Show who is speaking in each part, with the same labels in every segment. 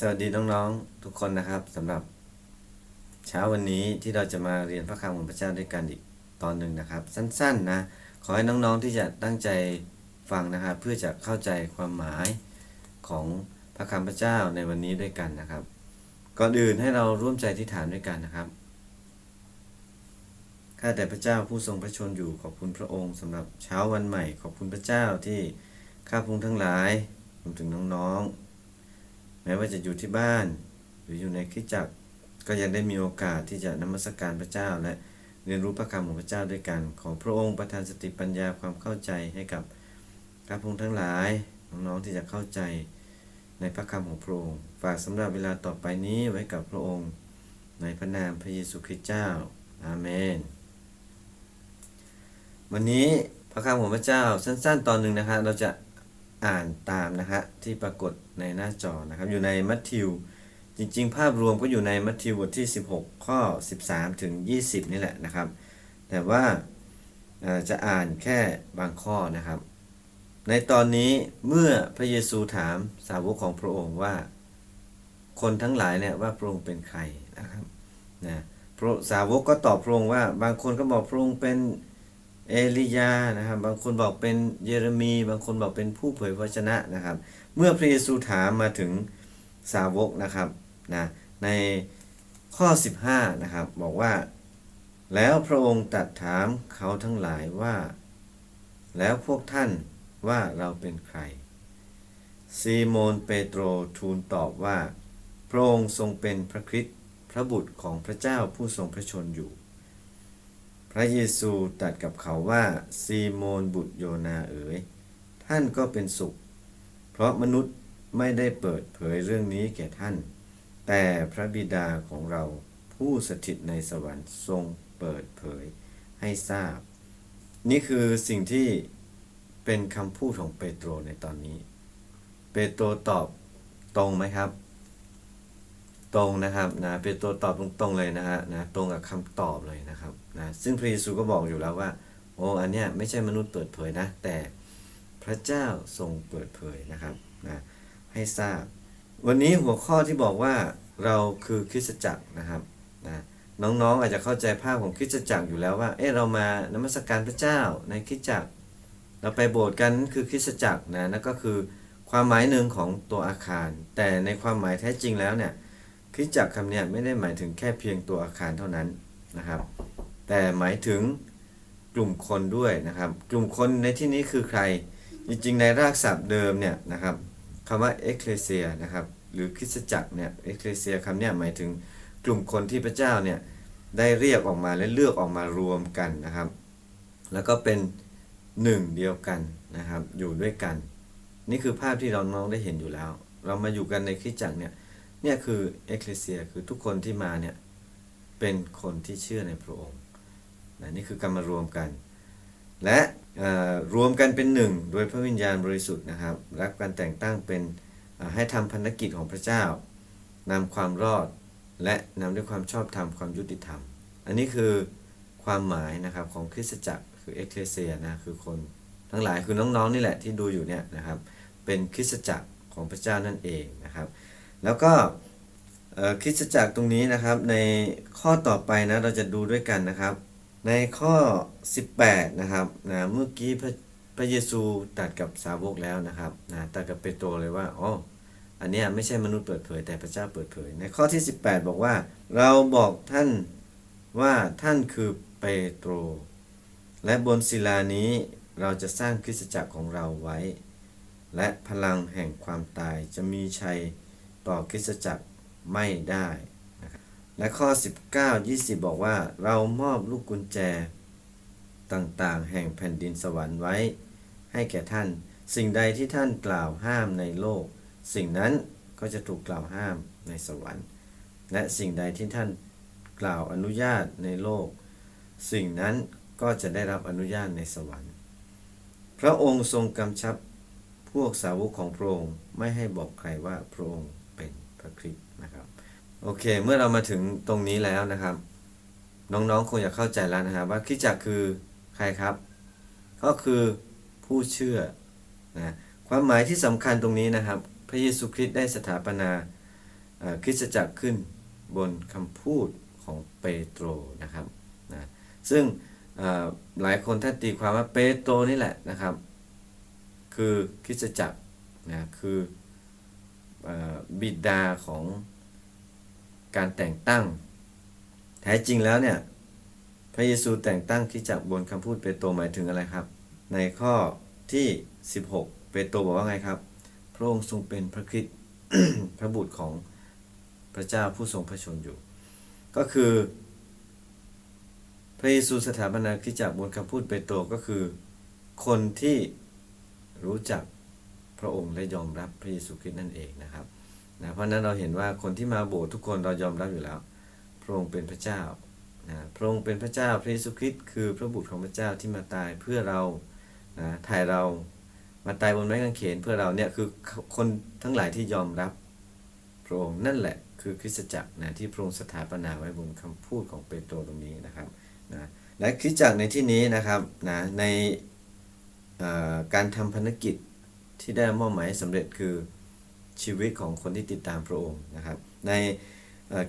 Speaker 1: สวัสดีน้องๆทุกคนนะครับสำหรับ เช้าวันนี้ที่เราจะมาเรียนพระคำของพระเจ้าด้วยกันอีกตอนหนึ่งนะครับ สั้นๆนะขอให้น้องๆที่จะตั้งใจฟังนะครับ เพื่อจะเข้าใจความหมายของพระคำพระเจ้าในวันนี้ด้วยกันนะครับ ก่อนอื่นให้เราร่วมใจที่ฐานด้วยกันนะครับข้าแต่พระเจ้าผู้ทรงพระชนอยู่ขอบคุณพระองค์สำหรับเช้าวันใหม่ ขอบคุณพระเจ้าที่ข้าพุงทั้งหลายรวมถึงน้องๆ แม้ว่าจะอยู่ที่บ้าน หรืออยู่ในคริสตจักก็ยังได้มีโอกาสที่จะนมัสการพระเจ้า และเรียนรู้พระคำของพระเจ้าด้วยกัน ขอพระองค์ประทานสติปัญญาความเข้าใจให้กับข้าพงทั้งหลายน้องๆที่จะเข้าใจในพระคำของพระองค์ ฝากสำหรับเวลาต่อไปนี้ไว้กับพระองค์ ในพระนามพระเยซูคริสต์เจ้า อาเมน วันนี้พระคำของพระเจ้าสั้นๆ ตอนหนึ่งนะฮะเราจะ อ่านตามนะฮะที่ปรากฏในหน้าจอนะครับ อยู่ในมัทธิว จริง ๆ ภาพรวมก็อยู่ในมัทธิวบทที่ 16 ข้อ 13 ถึง 20 นี่แหละนะครับ แต่ว่าจะอ่านแค่บางข้อนะครับ ในตอนนี้เมื่อพระเยซูถามสาวกของพระองค์ว่า คนทั้งหลายเนี่ยว่าพระองค์เป็นใครนะครับนะพระสาวกก็ตอบพระองค์ว่าบางคนก็บอกพระองค์เป็น เอลียานะครับ บางคนบอกเป็นเยเรมี บางคนบอกเป็นผู้เผยพระวจนะนะครับ เมื่อพระเยซูถามมาถึงสาวกนะครับนะในข้อ 15นะครับบอกว่า แล้วพระองค์ตรัสถามเขาทั้งหลายว่า แล้วพวกท่านว่าเราเป็นใคร ซีโมนเปโตรทูลตอบว่า พระองค์ทรงเป็นพระคริสต์พระบุตรของพระเจ้าผู้ทรงพระชนอยู่ พระเยซูตรัสกับเขาว่า ซีโมนบุตรโยนาเอ๋ย ท่านก็เป็นสุข เพราะมนุษย์ไม่ได้เปิดเผยเรื่องนี้แก่ท่าน แต่พระบิดาของเราผู้สถิตในสวรรค์ทรงเปิดเผยให้ทราบ นี่คือสิ่งที่เป็นคำพูดของเปโตรในตอนนี้ เปโตรตอบตรงไหมครับ ตรงนะครับนะเปโตรตอบตรงๆเลยนะฮะนะตรงกับคำตอบเลยนะครับนะซึ่งพระเยซูก็บอกอยู่แล้วว่าโอ้อันเนี้ยไม่ใช่มนุษย์เปิดเผยนะ แต่พระเจ้าทรงเปิดเผยนะครับนะให้ทราบ วันนี้หัวข้อที่บอกว่าเราคือคริสตจักรนะครับนะน้องๆอาจจะเข้าใจภาพของคริสตจักรอยู่แล้วว่าเออเรามานมัสการพระเจ้าในคริสตจักร เราไปโบสถ์กันนั่นคือคริสตจักรนะนั่นก็คือความหมายหนึ่งของตัวอาคาร แต่ในความหมายแท้จริงแล้วเนี่ย คริสตจักรคำเนี้ยไม่ได้หมายถึงแค่เพียงตัวอาคารเท่านั้นนะครับ แต่หมายถึงกลุ่มคนด้วยนะครับ กลุ่มคนในที่นี้คือใคร จริงๆ ในรากศัพท์เดิมเนี่ยนะครับคำว่าเอคเลเซียนะครับหรือคริสตจักรเนี่ยเอคเลเซียคำเนี้ยหมายถึงกลุ่มคนที่พระเจ้าเนี่ยได้เรียกออกมาและเลือกออกมารวมกันนะครับ แล้วก็เป็นหนึ่งเดียวกันนะครับอยู่ด้วยกัน นี่คือภาพที่เราน้องได้เห็นอยู่แล้ว เรามาอยู่กันในคริสตจักรเนี่ย เนี่ยคือเอคเลเซียคือทุกคนที่มาเนี่ยเป็นคนที่เชื่อในพระองค์นะนี่คือการมารวมกัน และรวมกันเป็นหนึ่งโดยพระวิญญาณบริสุทธิ์นะครับรับการแต่งตั้งเป็นให้ทำพันธกิจของพระเจ้านำความรอดและนำด้วยความชอบธรรมความยุติธรรม อันนี้คือความหมายนะครับของคริสตจักรคือเอเคเลเซียนะคือคนทั้งหลายคือน้องๆนี่แหละที่ดูอยู่เนี่ยนะครับเป็นคริสตจักรของพระเจ้านั่นเองนะครับ แล้วก็คริสตจักรตรงนี้นะครับในข้อต่อไปนะเราจะดูด้วยกันนะครับ ในข้อ 18 นะครับนะเมื่อกี้พระพระเยซูตรัสกับสาวกแล้วนะครับนะตรัสกับเปโตรเลยว่าอ๋ออันนี้ไม่ใช่มนุษย์เปิดเผย แต่พระเจ้าเปิดเผย ในข้อที่ 18 บอกว่า เราบอกท่านว่าท่านคือเปโตร และบนศิลานี้เราจะสร้างคริสตจักรของเราไว้ และพลังแห่งความตายจะมีชัย ต่อคริสตจักรไม่ได้นะและข้อ 19 20 บอกว่าเรามอบลูกกุญแจต่างๆ แห่งแผ่นดินสวรรค์ไว้ ให้แก่ท่าน สิ่งใดที่ท่านกล่าวห้ามในโลก สิ่งนั้นก็จะถูกกล่าวห้ามในสวรรค์ และสิ่งใดที่ท่านกล่าวอนุญาตในโลก สิ่งนั้นก็จะได้รับอนุญาตในสวรรค์ พระองค์ทรงกำชับพวกสาวกของพระองค์ไม่ให้บอกใครว่าพระองค์ นะคริสต์นะครับโอเค เมื่อเรามาถึงตรงนี้แล้วนะครับ น้องๆคงจะเข้าใจแล้วนะครับว่าคริสจักรคือใครครับ ก็คือผู้เชื่อนะความหมายที่สำคัญตรงนี้นะครับ พระเยซูคริสต์ได้สถาปนาคริสตจักรขึ้นบนคำพูดของเปโตรนะครับนะซึ่งหลายคนท่านตีความว่าเปโตรนี่แหละนะครับ คือคริสตจักรนะคือ บิดาของการแต่งตั้ง แท้จริงแล้วเนี่ยพระเยซูแต่งตั้งคริสตจักบนคำพูดเปโตรหมายถึงอะไรครับ ในข้อที่ 16 เปโตรบอกว่าไงครับ พระองค์ทรงเป็นพระคริสต์พระบุตรของพระเจ้าผู้ทรงพระชนอยู่ ก็คือ พระเยซูสถาปนาคริสตจักบนคำพูดเปโตรก็คือ คนที่รู้จัก ระองค์และยอมรับพระเยซูคริสต์นั่นเองนะครับนะเพราะนั้นเราเห็นว่าคนที่มาโบสถ์ทุกคนเรายอมรับอยู่แล้ว พระองค์เป็นพระเจ้านะพระองค์เป็นพระเจ้าพระเยซูคริสต์คือพระบุตรของพระเจ้าที่มาตายเพื่อเรานะไถ่เรามาตายบนไม้กางเขนเพื่อเราเนี่ยคือคนทั้งหลายที่ยอมรับพระองค์นั่นแหละคือคริสตจักรนะที่พระองค์สถาปนาไว้บนคำพูดของเปโตรตรงนี้นะครับนะและคริสตจักรในที่นี้นะครับนะในการทำภารกิจ ที่ได้มอบหมายให้สำเร็จคือชีวิตของคนที่ติดตามพระองค์นะครับ ใน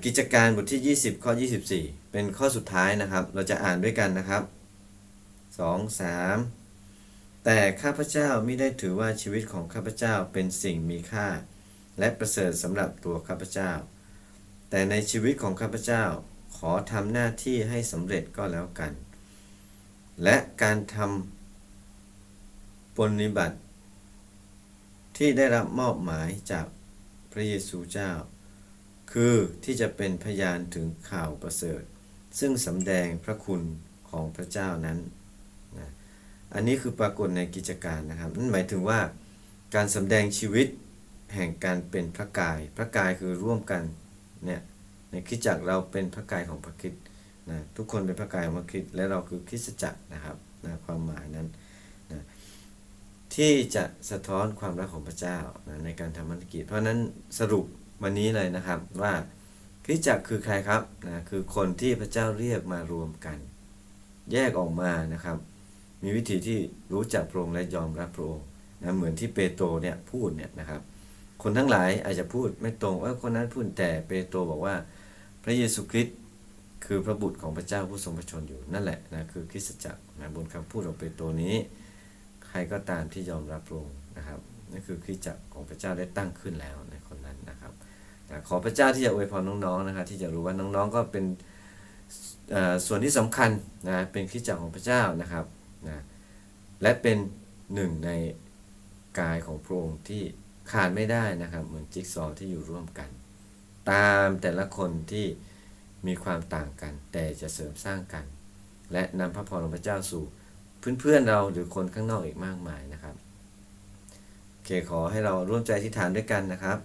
Speaker 1: กิจการบทที่ 20 ข้อ 24 เป็นข้อสุดท้ายนะครับ เราจะอ่านด้วยกันนะครับ 2 3 แต่ข้าพเจ้าไม่ได้ถือว่าชีวิตของข้าพเจ้าเป็นสิ่งมีค่า และประเสริฐสำหรับตัวข้าพเจ้า แต่ในชีวิตของข้าพเจ้าขอทำหน้าที่ให้สำเร็จก็แล้วกัน และการทำปฏิบัติ ที่ได้รับมอบหมายจากพระเยซูเจ้า คือที่จะเป็นพยานถึงข่าวประเสริฐ ซึ่งสำแดงพระคุณของพระเจ้านั้นนะอันนี้คือปรากฏในกิจการนะครับ นั่นหมายถึงว่าการสำแดงชีวิตแห่งการเป็นพระกาย พระกายคือร่วมกันเนี่ยในคริสตจักเราเป็นพระกายของพระคริสต์นะทุกคนเป็นพระกายของพระคริสต์และเราคือคริสตจักรนะครับนะความหมายนั้น ที่จะสะท้อนความรักของพระเจ้านะในการทำธุรกิจ เพราะนั้นสรุปวันนี้เลยนะครับว่าคริสตจักรคือใครครับนะคือคนที่พระเจ้าเรียกมารวมกัน แยกออกมานะครับ มีวิธีที่รู้จักพระองค์และยอมรับพระองค์นะเหมือนที่เปโตรเนี่ยพูดเนี่ยนะครับ คนทั้งหลายอาจจะพูดไม่ตรงว่าคนนั้นพูดแต่เปโตรบอกว่า พระเยซูคริสต์คือพระบุตรของพระเจ้าผู้ทรงพระชนอยู่นั่นแหละนะคือคริสตจักรนะบนคำพูดของเปโตรนี้ รก็ตามที่ยอมรับพระองค์นะครับนั่นคือคริสตจักรของพระเจ้าได้ตั้งขึ้นแล้วในคนนั้นนะครับขอพระเจ้าที่จะอวยพรน้องๆนะครับที่จะรู้ว่าน้องๆก็เป็นส่วนที่สำคัญนะเป็นคริสตจักรของพระเจ้านะครับนะและเป็นหนึ่งในกายของพระองค์ที่ขาดไม่ได้นะครับ เหมือนจิ๊กซอว์ที่อยู่ร่วมกัน ตามแต่ละคนที่มีความต่างกัน แต่จะเสริมสร้างกัน และนำพระพรของพระเจ้าสู่ เพื่อนๆเราหรือคนข้างนอกอีกมากมายนะครับโอเคขอให้เราร่วมใจที่ฐานด้วยกันนะครับ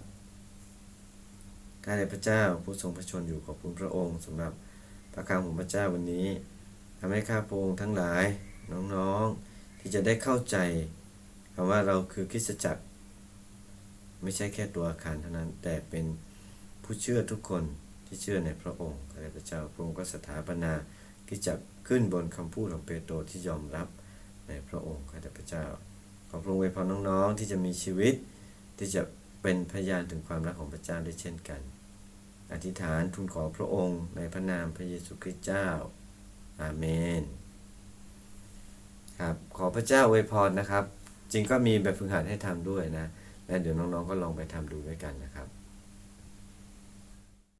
Speaker 1: ข้าแต่พระเจ้าผู้ทรงพระชนอยู่ขอบคุณพระองค์สำหรับพระคำของพระเจ้าวันนี้ทำให้ข้าพระองค์ทั้งหลายน้องๆที่จะได้เข้าใจคำว่าเราคือคริสตจักร ไม่ใช่แค่ตัวอาคารเท่านั้น แต่เป็นผู้เชื่อทุกคนที่เชื่อในพระองค์ข้าแต่พระเจ้าพระองค์ก็สถาปนา คริสตจักรขึ้นบนคำพูดของเปโตรที่ยอมรับในพระองค์ข้าแต่พระเจ้า ขอพระองค์อวยพรน้องๆที่จะมีชีวิต ที่จะเป็นพยานถึงความรักของพระเจ้าด้วยเช่นกัน อธิษฐานทูลขอพระองค์ในพระนามพระเยซูคริสต์เจ้า อาเมน ครับ ขอพระเจ้าอวยพรนะครับ จริงก็มีแบบฝึกหัดให้ทำด้วยนะ และเดี๋ยวน้องๆก็ลองไปทำดูด้วยกันนะครับ